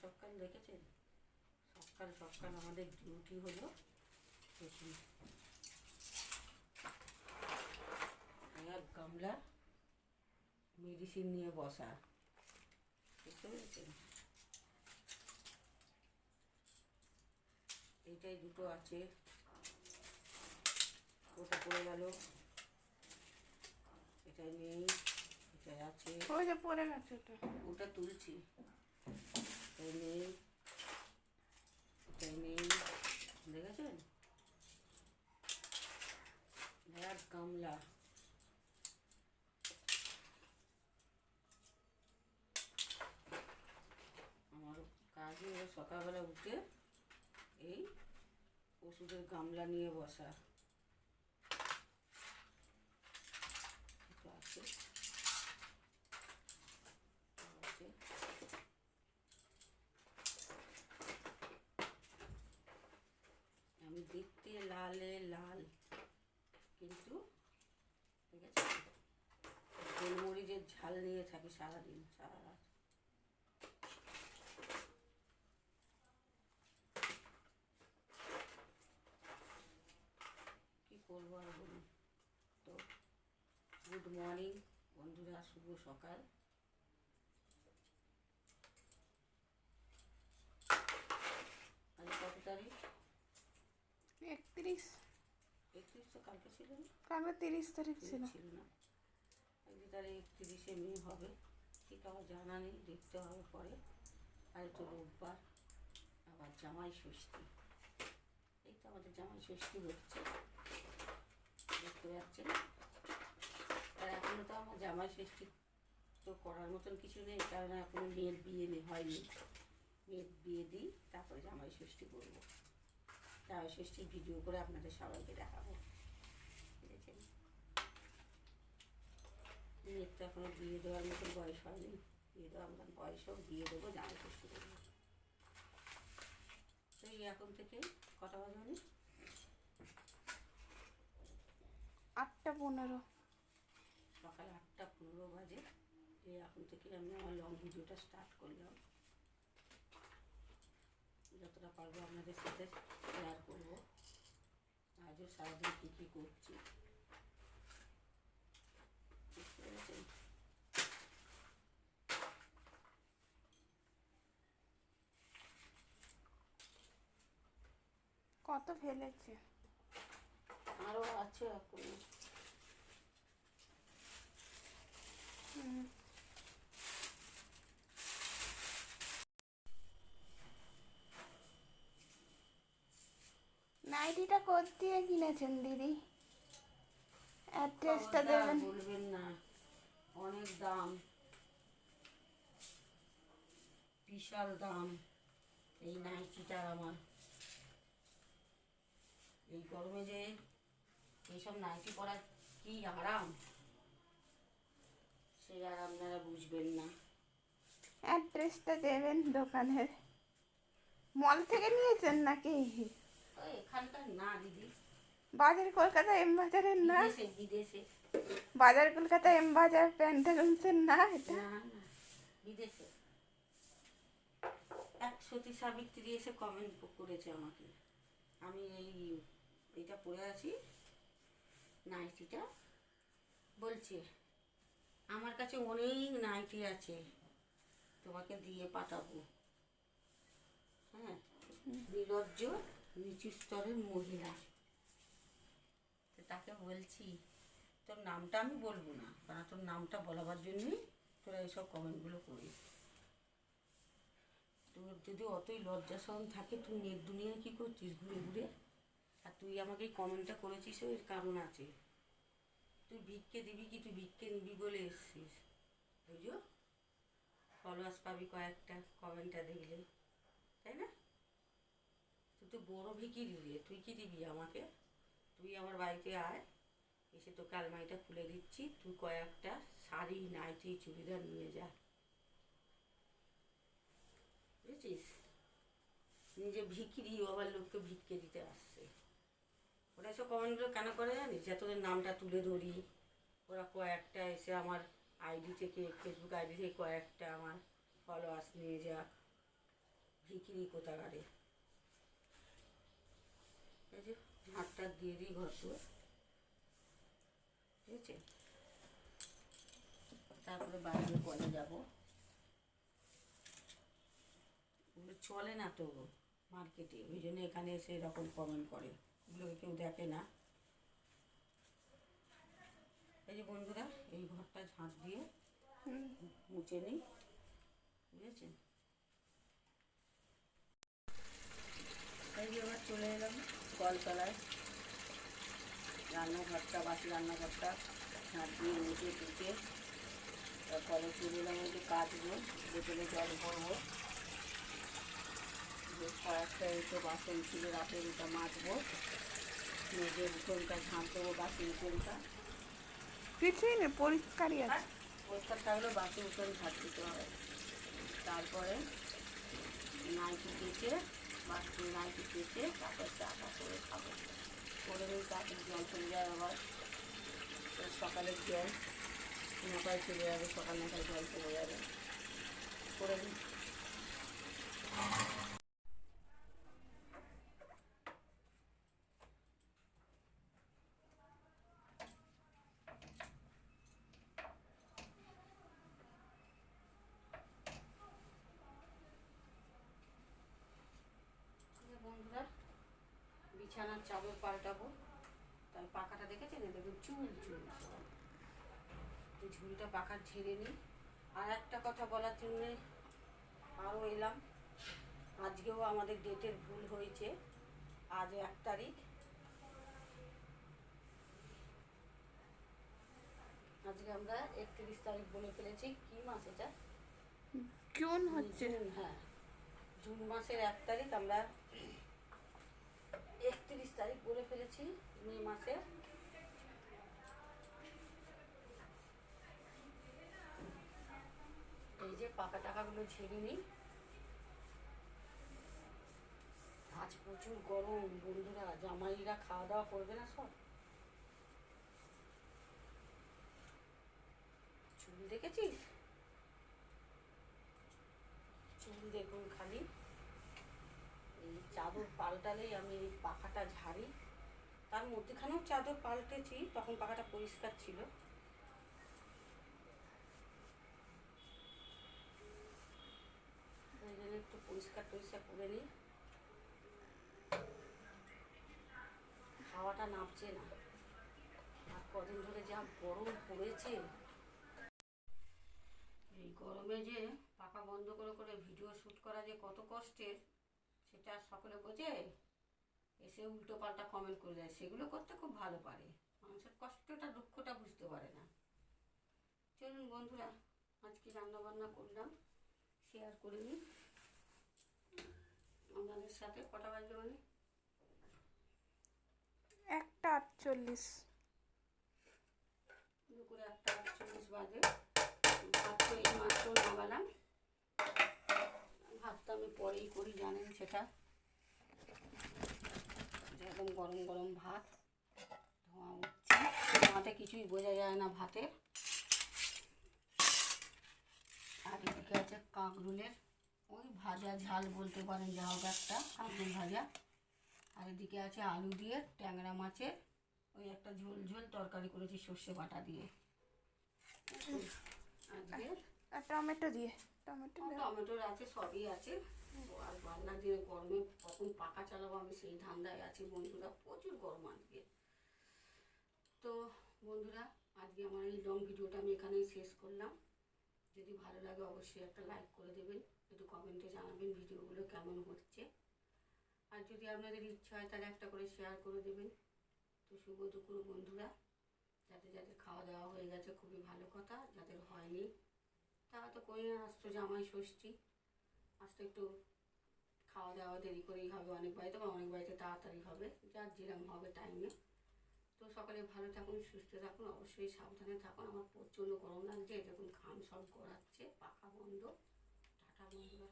সকাল দেখেছেন? সকাল সকাল আমাদের ডিউটি হলো দেখুন এক গামলা মেডিসিন নিয়ে বসা। বুঝতে পেরেছেন? এইটাই দুটো আছে। ওটা পড়ে গেল। এটা নেই এটা আছে। ওই যে পড়ে গেছে ওটা। ওটা তুলছি। এটাই নেই এটাই নেই দেখেছেন এক গামলা আমার কাজই হলো সকালবেলা উঠে এই ওষুধের গামলা নিয়ে বসা এটা আছে আছে আমি দেখতে লালে লাল কিন্তু ঠিক আছে ঝাল নিয়ে থাকি সারাদিন সারা রাত। কি করব আর বলুন? তো গুড মর্নিং বন্ধুরা শুভ সকাল। কত তারিখ? একত্রিশ। একত্রিশ তো কালকে ছিল না? কালকে তিরিশ তারিখ ছিল। ছিল না। আজকে তাহলে একত্রিশে মে হবে আমার জানা নেই, দেখতে হবে পরে। আর তো রোববার, আবার জামাই ষষ্ঠী। এই তো আমাদের জামাই ষষ্ঠী হচ্ছে। দেখতে পাচ্ছেন? আর এখনও তো আমার জামাই ষষ্ঠী তো করার মতন কিছু নেই, কারণ এখনও মেয়ের বিয়ে নেই হয়নি। মেয়ের বিয়ে দিই, তারপরে জামাই ষষ্ঠী করব। জামাই ষষ্ঠীর ভিডিও করে আপনাদের সবাইকে দেখাবো বুঝেছেন মেয়ের তো এখনও বিয়ে দেওয়ার মতন বয়স হয়নি। বিয়ে দেওয়ার মতন বয়স হোক বিয়ে দেবো জামাই ষষ্ঠী করব। তো এই এখন থেকে কটা বাজে আটটা পনেরো। সকাল আটটা পনেরো বাজে। এই এখন থেকে আমি আমার লং ভিডিওটা স্টার্ট করলাম। যতটা পারব আপনাদের সাথে শেয়ার করব। আজও সারাদিন কী কী করছি বুঝতে পেরেছেন কত ফেলেছে? আরও আছে এখন। নাইটিটা দিয়ে কিনেছেন দিদি? অ্যাড্রেসটা দেবেন। বলবেন না। অনেক দাম। বিশাল দাম এই নাইটিটার আমার। এই গরমে যে এইসব নাইটি পরার কি আরাম সে আর আপনারা বুঝবেন না। অ্যাড্রেসটা দেবেন দোকানের। মল থেকে নিয়েছেন নাকি? এখানকার না দিদি। বাজার কলকাতা এম বাজারের না? বিদেশে বাজার কলকাতা এম বাজার প্যান্টালুন্সের না এটা? বিদেশে। এক সতী সাবিত্রী এসে কমেন্ট করেছে আমাকে। আমি এই এইটা পরে আছি। নাইটিটা। বলছে, আমার কাছে অনেক নাইটি আছে। তোমাকে দিয়ে পাঠাবো। হ্যাঁ? নিরজ্জ নিচু স্তরের মহিলা। তো তাকে বলছি, তোর নামটা আমি বলব না। কারণ তোর নামটা বলাবার জন্যই তোরা এইসব কমেন্টগুলো করিস। তোর যদি অতই লজ্জা সরম থাকে, তুই নেট দুনিয়ায় কী করছিস ঘুরে ঘুরে? আর তুই আমাকে কমেন্টটা করেছিস, এর কারণ আছে। তুই ভিক্ষে দিবি কি তুই ভিক্ষে নিবি বলে এসছিস? বুঝো? ফলোয়ার্স পাবি কয়েকটা কমেন্টটা দেখলে। তাই না? তুই তো বড় ভিকিরি রে, তুই কি দিবি আমাকে? তুই আমার বাড়িতে আয়, এসে তোকে আলমারিটা খুলে দিচ্ছি, তুই কয়েকটা শাড়ি, নাইটি, চুড়িদার নিয়ে যা। বুঝেছিস? নিজে ভিকিরি আবার লোককে ভিক্ষে দিতে আসছে। ওরা এসব কমেন্টগুলো কেন করে জানিস? যে তোদের নামটা তুলে ধরি। ওরা কয়েকটা এসে আমার আইডি থেকে ফেসবুক আইডি থেকে কয়েকটা আমার ফলোয়ার্স নিয়ে যাক ভিকিরি কোথাকারে? এই যে দিয়ে দিই ঘর ঠিক আছে? তারপরে বাইরে কলে যাব। চলে না তো মার্কেটে। ওই জন্য এখানে এসে এরকম কমেন্ট করে। ওগুলোকে কেউ দেখে না। এই যে বন্ধুরা এই ঘরটা ঝাঁট দিয়ে হুম। মুছে নিই বুঝেছেন? এই যে এবার চলে এলাম কলতলায়। রান্নাঘরটা বাসি রান্নাঘরটা ঝাঁট দিয়ে মুছে টুচে তারপরে চলে এলাম ওই যে কাজগুলো বোতলে জল ভরবো। যে কয়েকটা এসে বাসন ছিল রাতের ওটা মাজবো। মেজে উঠোনটা ঝাঁট দেবো বাসি উঠোনটা কিছুই নেই পরিষ্কারই আছে। পরিষ্কার থাকলে বাসি উঠোন ঝাঁট দিতে হবে। তারপরে নাইটি কেচে বাসি নাইটি কেচে তারপর চাটা করে খাব। করে নিই তারপর জল চলে যায় আবার। সকালের জল নটায় চলে যাবে, সকাল নটায় জল চলে যাবে। করে নিই এই যে বন্ধুরা বিছানার পাল্টাবো। তাই পাখাটা দেখেছেন? দেখুন চুল চুল। তো ঝুলটা পাখা ঝেড়ে নিই। আর একটা কথা বলার জন্যে আরও এলাম। আজকেও আমাদের ডেটের ভুল হয়েছে। আজ এক তারিখ। আজকে আমরা একত্রিশ তারিখ বলে ফেলেছি। কি মাস এটা? জুন হচ্ছে। জুন হ্যাঁ। জুন মাসের এক তারিখ আমরা একত্রিশ তারিখ বলে ফেলেছি, মে মাসের এই যে পাকা টাকাগুলো ঝেড়ে নিই। আজ প্রচুর গরম, বন্ধুরা, জামাইরা খাওয়া দাওয়া করবে না সব? চুল দেখেছিস? চুল দেখুন খালি। চাদর পাল্টালেই আমি এই পাখাটা ঝাড়ি। তার মধ্যেখানেও চাদর পাল্টেছি, তখন পাখাটা পরিষ্কার ছিল। একটু পরিষ্কার টরিষ্কার করে নিই। হাওয়াটা নামছে না। আর কদিন ধরে যা গরম পড়েছে। এই গরমে যে পাখা বন্ধ করে করে ভিডিও শ্যুট করা যে কত কষ্টের। সেটা সকলে বোঝে? এসে উল্টো পাল্টা কমেন্ট করে দেয়। সেগুলো করতে খুব ভালো পারে। মানুষের কষ্টটা দুঃখটা বুঝতে পারে না। চলুন বন্ধুরা আজকে রান্না বান্না করলাম। শেয়ার করে নিই। আপনাদের সাথে কটা বাজবে মানে? একটা আটচল্লিশ। দুপুরে একটা আটচল্লিশ বাজে। ভাত তো এই মাত্র নামালাম। আমি পরেই করি জানেন সেটা। একদম গরম গরম ভাত ধোঁয়া উঠছে। ধোঁয়াতে কিছুই বোঝা যায় না ভাতের। আর এদিকে আছে কাঁকরুলের। ওই ভাজা ঝাল বলতে পারেন যা হোক একটা কাঁকরুল ভাজা। আর এদিকে আছে আলু দিয়ে ট্যাংরা মাছের ওই একটা ঝোল ঝোল তরকারি করেছি সর্ষে বাটা দিয়ে। আজকে আর টমেটো দিয়ে টমেটো। টমেটোর আছে সবই আছে। আর বাংলা দিয়ে গরমে কখন পাকা চালাবো আমি সেই ধান্দায় আছি বন্ধুরা প্রচুর গরম আজকে। তো বন্ধুরা আজকে আমার এই লং ভিডিওটা আমি এখানেই শেষ করলাম। যদি ভালো লাগে অবশ্যই একটা লাইক করে দেবেন একটু কমেন্টে জানাবেন ভিডিওগুলো কেমন হচ্ছে। আর যদি আপনাদের ইচ্ছা হয় তাহলে একটা করে শেয়ার করে দেবেন। তো শুভ দুপুর বন্ধুরা যাদের যাদের খাওয়া দাওয়া হয়ে গেছে খুবই ভালো কথা যাদের হয়নি তারা তো করি না আসতো জামাই ষষ্ঠী। আসতো একটু খাওয়া দাওয়া দেরি করেই হবে, অনেক বাড়িতে বা অনেক বাড়িতে তাড়াতাড়ি হবে। যার যেরকম হবে টাইমে তো সকালে ভালো থাকুন, সুস্থ থাকুন, অবশ্যই সাবধানে থাকুন। আমার প্রচণ্ড গরম লাগছে দেখুন ঘাম সব গড়াচ্ছে, পাখা বন্ধ। টাটা বন্ধুরা।